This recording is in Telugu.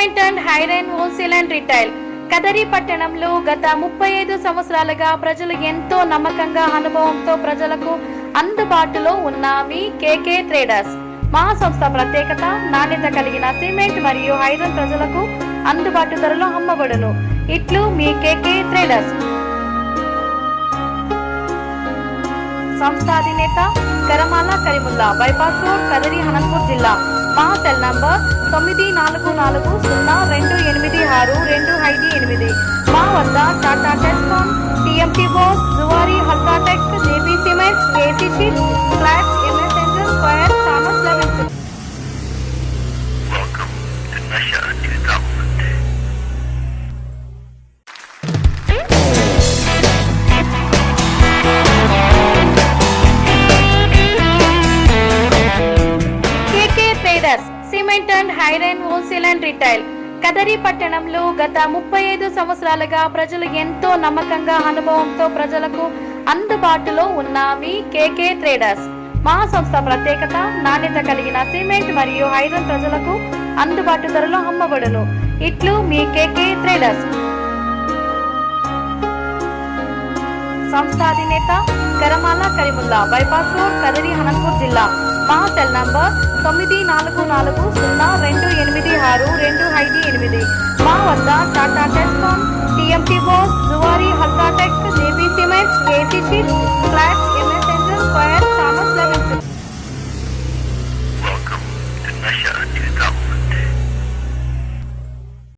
సిమెంట్ అండ్ హైరైన్ హోల్సేల్ అండ్ రిటైల్. కదరి పట్టణంలో గత ముప్పై ఐదు సంవత్సరాలుగా ప్రజలు ఎంతో నమ్మకంగా అనుభవంతో ప్రజలకు అందుబాటులో ఉన్న మీ కేకే ట్రేడర్స్. మా సంస్థ ప్రత్యేకత నాణ్యత కలిగిన సిమెంట్ మరియు ఐరన్ ప్రజలకు అందుబాటు ధరలో అమ్మబడును. ఇట్లు మీ కేకే ట్రేడర్స్. సంస్థ అధినేత కరమాల కరిముల్లా బైపాస్ రోడ్ కదరి అనంతపూర్ జిల్లా. మా సెల్ నంబర్ తొమ్మిది నాలుగు నాలుగు సున్నా రెండు ఎనిమిది ఆరు రెండు ఐదు ఎనిమిది. మా వద్ద టాటా టెస్కాన్ టిఎంటి బోస్ Zuari హల్కాటెక్ JP cement AC sheet flat MS ఎంజన్ ఫైర్ థామస్ లెవెన్ ట్రేడర్స్ సిమెంట్ అండ్ హైరైన్ హోల్సేల్ అండ్ రిటైల్. కదరి పట్టణంలో గత ముప్పై ఐదు సంవత్సరాలుగా ప్రజలు ఎంతో నమ్మకంగా అనుభవంతో ప్రజలకు అందుబాటులో ఉన్న మీ కేకే ట్రేడర్స్. మా సంస్థ ప్రత్యేకత నాణ్యత కలిగిన సిమెంట్ మరియు ఐరన్ ప్రజలకు అందుబాటు ధరలో అమ్మబడును. ఇట్లు మీ కేకే ట్రేడర్స్. సంస్థ అధినేత కరమాల కరిముల్లా బైపాస్ రోడ్ కదరి అనంతపూర్ జిల్లా. మా సెల్ నంబర్ తొమ్మిది నాలుగు నాలుగు సున్నా రెండు ఎనిమిది ఆరు రెండు ఐదు ఎనిమిది. మా వద్ద టాటా టెస్కామ్ టీఎంటీ బోస్ Zuari హల్కాటెక్ JB cement AC sheet flat MS square Thomas eleven.